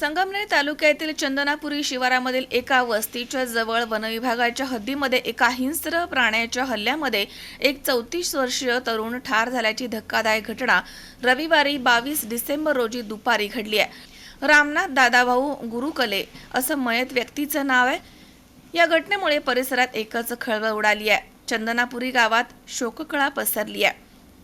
संगमनेर तालुक्यातील चंदनापुरी शिवारामधील एका वस्तीच्या जवळ वनविभागाच्या हद्दीमध्ये एका हिंस्र प्राण्याच्या हल्ल्यामध्ये एक चौतीस वर्षीय तरुण ठार झाल्याची धक्कादायक घटना रविवारी बावीस डिसेंबर रोजी दुपारी घडली आहे. रामनाथ दादाभाऊ गुरुकले असं मयत व्यक्तीचं नाव आहे. या घटनेमुळे परिसरात एकच खळबळ उडाली आहे. चंदनापुरी गावात शोककळा पसरली आहे.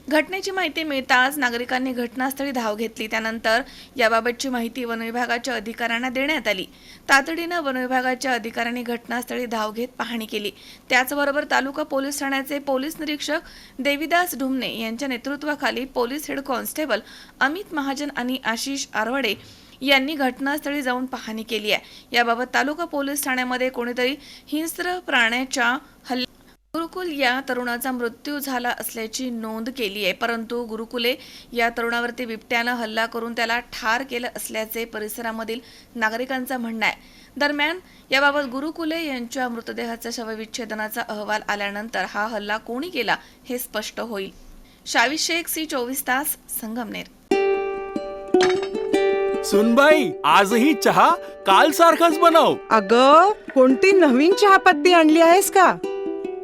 घटनेची माहिती मिळताच नागरिकांनी घटनास्थळी धाव घेतली. त्यानंतर याबाबतची माहिती वनविभागाच्या अधिकाऱ्यांना देण्यात आली. तातडीनं वनविभागाच्या अधिकाऱ्यांनी घटनास्थळी धाव घेत पाहणी केली. त्याचबरोबर तालुका पोलीस ठाण्याचे पोलीस निरीक्षक देविदास ढुमने यांच्या नेतृत्वाखाली police head constable Amit Mahajan आणि आशिष आरवडे यांनी घटनास्थळी जाऊन पाहणी केली आहे. याबाबत तालुका पोलीस ठाण्यामध्ये कोणीतरी हिंस्र प्राण्याच्या हल्ल्या गुरुकुल या तरुणाचा मृत्यू झाला असल्याची नोंद केली आहे. परंतु गुरुकुले या तरुणावरती बिबट्यानं हल्ला करून त्याला ठार केलं असल्याचे परिसरामधील नागरिकांचं म्हणणं आहे. दरम्यान याबाबत गुरुकुले यांच्या मृतदेहाचा शवविच्छेदनाचा अहवाल आल्यानंतर हा हल्ला कोणी केला हे स्पष्ट होईल. शावी शेख सी चोवीस तास संगमनेर. सुनबाई आजही चहा काल सारखाच बनव. अग कोणती नवीन चहापत्ती आणली आहेस का?